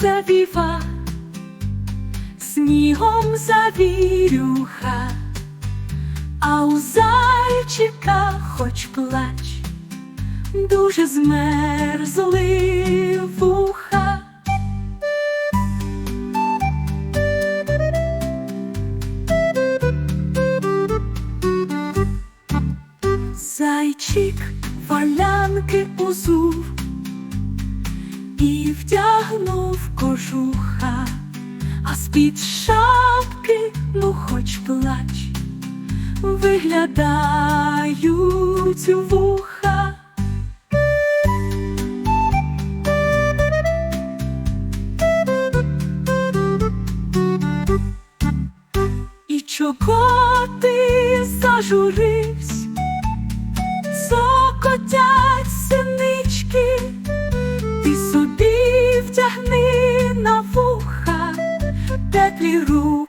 завіва, снігом завірюха, а у зайчика хоч плач, дуже змерзли вуха. Зайчик валянки узув і вдягнув кожуха, а з-під шапки, ну хоч плач, виглядають вуха. І чого ти зажурився? 如